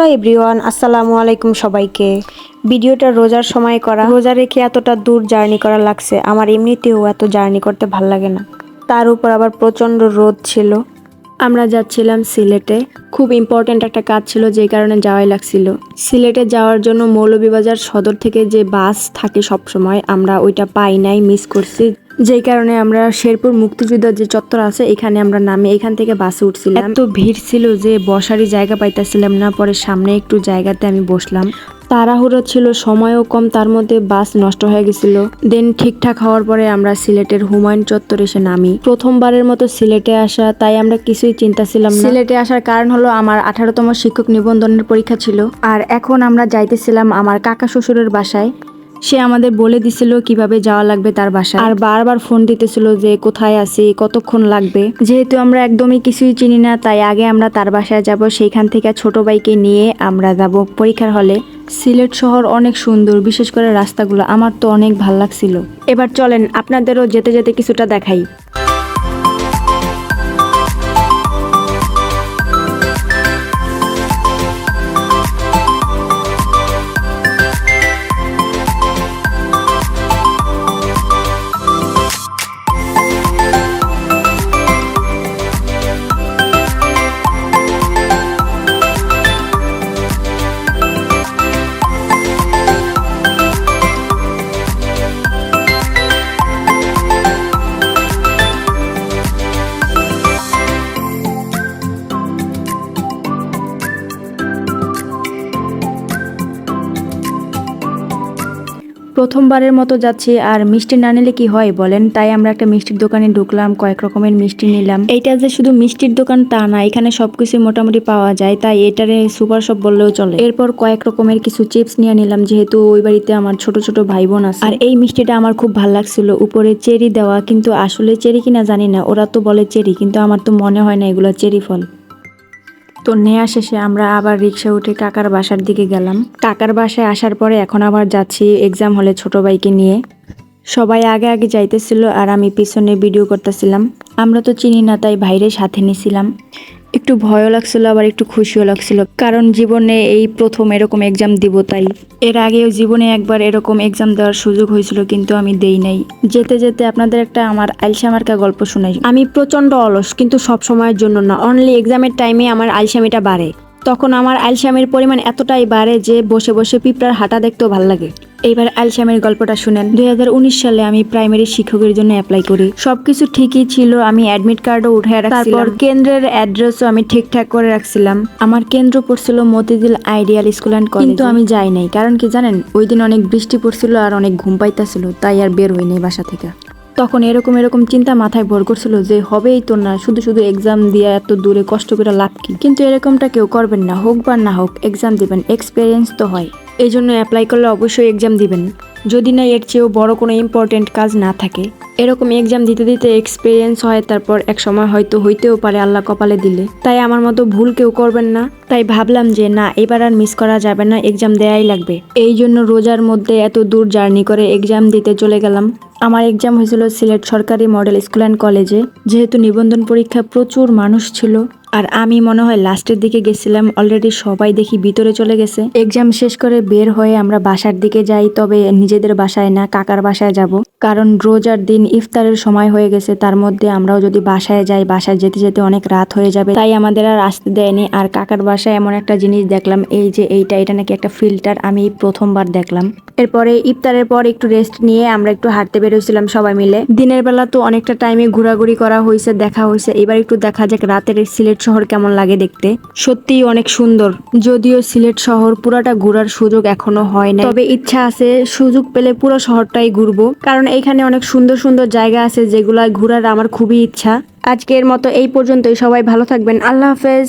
Hello everyone, আসসালামু আলাইকুম সবাইকে। ভিডিওটা রোজার সময় করা। রোজা রেখে এতটা দূর জার্নি করা লাগছে। আমার এমনিতেও এত জার্নি করতে ভালো লাগে না। তার উপর আবার প্রচণ্ড রোদ ছিল। আমরা যাচ্ছিলাম সিলেটে। খুব ইম্পর্ট্যান্ট একটা কাজ ছিল যেই কারণে যাওয়াই লাগছিল। সিলেটে যাওয়ার জন্য মৌলভীবাজার সদর থেকে যে বাস থাকে সব সময় আমরা ওইটা পাই নাই মিস করছি। যেই কারণে আমরা শেরপুর মুক্তিযোদ্ধা যে চত্বর আছে, এখানে আমরা নামে এখান থেকে বাসে উঠছিলাম। এত ভিড় ছিল যে বসারই জায়গা পাইতেছিলাম না, পরে সামনে একটু জায়গাতে আমি বসলাম। তাড়াহুড়ো ছিল, সময়ও কম, তার মধ্যে বাস নষ্ট হয়ে গেছিল। দেন ঠিকঠাক হওয়ার পরে আমরা সিলেটের হুমায়ুন চত্বর এসে নামি। প্রথমবারের মতো সিলেটে আসা, তাই আমরা কিছুই চিন্তা ছিলাম না। সিলেটে আসার কারণ হলো আমার আঠারোতম শিক্ষক নিবন্ধনের পরীক্ষা ছিল। আর এখন আমরা যাইতেছিলাম আমার কাকা শ্বশুরের বাসায়। সে আমাদের বলে দিছিল কীভাবে যাওয়া লাগবে তার বাসায়। আর বারবার ফোন দিতেছিল যে কোথায় আছি, কতক্ষণ লাগবে। যেহেতু আমরা একদমই কিছুই চিনি না, তাই আগে আমরা তার বাসায় যাব, সেইখান থেকে ছোট বাইকে নিয়ে আমরা যাব পরীক্ষার হলে। সিলেট শহর অনেক সুন্দর, বিশেষ করে রাস্তাগুলো। আমার তো অনেক ভালো লাগছিল। এবার চলেন, আপনাদেরও যেতে যেতে কিছুটা দেখাই। প্রথমবারের মতো যাচ্ছি আর মিষ্টি না নিলে কি হয় বলেন? তাই আমরা একটা মিষ্টির দোকানে ঢুকলাম কয়েক রকমের মিষ্টি নিলাম। এইটা যে শুধু মিষ্টির দোকান তা না এখানে সবকিছু মোটামুটি পাওয়া যায় তাই এটারে সুপার শপ বললেও চলে। এরপর কয়েক রকমের কিছু চিপস নিয়ে নিলাম যেহেতু ওই বাড়িতে আমার ছোট ছোট ভাই বোন আছে। আর এই মিষ্টিটা আমার খুব ভালো লাগছিল উপরে চেরি দেওয়া কিন্তু আসলে চেরি কিনা জানি না ওরা তো বলে চেরি কিন্তু আমার তো মনে হয় না এগুলো চেরি ফল। তো নেওয়া শেষে আমরা আবার রিক্সা উঠে কাকার বাসার দিকে গেলাম। কাকার বাসায় আসার পরে এখন আবার যাচ্ছি এক্সাম হলে ছোট ভাইকে নিয়ে। সবাই আগে আগে যাইতেছিল আর আমি পিছনে ভিডিও করতেছিলাম। আমরা তো চিনি না তাই ভাইরে সাথে নিছিলাম। একটু ভয়ও লাগছিল, আবার একটু খুশিও লাগছিল। কারণ জীবনে এই প্রথম এরকম এক্সাম দিব তাই। এর আগেও জীবনে একবার এরকম এক্সাম দেওয়ার সুযোগ হয়েছিল, কিন্তু আমি দেই নাই। যেতে যেতে আপনাদের একটা আমার আলসা মার্কা গল্প শোনাই। আমি প্রচণ্ড অলস, কিন্তু সব সময়ের জন্য না। অনলি এক্সামের টাইমে আমার আলসামিটা বাড়ে। তখন আমার আলসামের পরিমাণ এতটাই বাড়ে যে বসে বসে পিঁপড়ার হাঁটা দেখতেও ভালো লাগে। এইবার আলসামের গল্পটা শুনেন। দুই হাজার উনিশ সালে আমি প্রাইমারি শিক্ষকের জন্য অ্যাপ্লাই করি। সবকিছু ঠিকই ছিল, আমি অ্যাডমিট কার্ডও উঠে তারপর কেন্দ্রের অ্যাড্রেসও আমি ঠিকঠাক করে রাখছিলাম। আমার কেন্দ্র পড়ছিল মতিঝিল আইডিয়াল স্কুল অ্যান্ড কিন্তু আমি যাই নাই, কারণ কি জানেন, ওই দিন অনেক বৃষ্টি পড়ছিল আর অনেক ঘুম পাইতাছিল, তাই আর বের হই নাই বাসা থেকে। তখন এরকম এরকম চিন্তা মাথায় ভর করছিল যে হবেই তো না, শুধু শুধু এক্সাম দিয়ে এত দূরে কষ্ট করে লাভ কি? কিন্তু এরকমটা কেউ করবেন না, হোক বা না হোক এক্সাম দিবেন এক্সপিরিয়েন্স তো হয়। এই জন্য অ্যাপ্লাই করলে অবশ্যই এক্সাম দিবেন। যদি না, এর চেয়েও বড় কোনো ইম্পর্টেন্ট কাজ না থাকে। এরকম এক্সাম দিতে দিতে এক্সপিরিয়েন্স হয়, তারপর এক সময় হয়তো হইতেও পারে আল্লাহ কপালে দিলে। তাই আমার মতো ভুল কেউ করবেন না। তাই ভাবলাম যে, না, এবার আর মিস করা যাবে না এক্সাম দেয়াই লাগবে। এই জন্য রোজার মধ্যে এত দূর জার্নি করে এক্সাম দিতে চলে গেলাম। আমার এক্সাম হয়েছিল সিলেট সরকারি মডেল স্কুল অ্যান্ড কলেজে যেহেতু নিবন্ধন পরীক্ষা প্রচুর মানুষ ছিল আর আমি মনে হয় লাস্টের দিকে গেছিলাম অলরেডি সবাই দেখি ভিতরে চলে গেছে। এক্সাম শেষ করে বের হয়ে আমরা বাসার দিকে যাই, তবে নিজেদের বাসায় না, কাকার বাসায় যাব। কারণ রোজার দিন ইফতারের সময় হয়ে গেছে, তার মধ্যে আমরাও যদি বাসায় যাই, বাসায় যেতে যেতে অনেক রাত হয়ে যাবে। তাই আমাদের আর আসতে দেয়নি, আর কাকার বাসায় এমন একটা জিনিস দেখলাম, এই যে এইটা, এটা নাকি একটা ফিল্টার আমি প্রথমবার দেখলাম। এরপরে ইফতারের পর একটু রেস্ট নিয়ে আমরা একটু হাঁটতে বেরোছিলাম সবাই মিলে। দিনের বেলা তো অনেকটা টাইমে ঘোরাঘুরি করা হয়েছে দেখা হয়েছে এবার একটু দেখা যাক, রাতের সিলেট শহর কেমন লাগে দেখতে? সত্যিই অনেক সুন্দর। যদিও সিলেট শহর পুরাটা ঘুরার সুযোগ এখনও হয় না তবে ইচ্ছা আছে সুযোগ পেলে পুরো শহরটাই ঘুরবো। কারণ এখানে অনেক সুন্দর সুন্দর জায়গা আছে যেগুলো ঘুরার আমার খুবই ইচ্ছা। আজকের মতো এই পর্যন্তই। সবাই ভালো থাকবেন। আল্লাহ হাফেজ।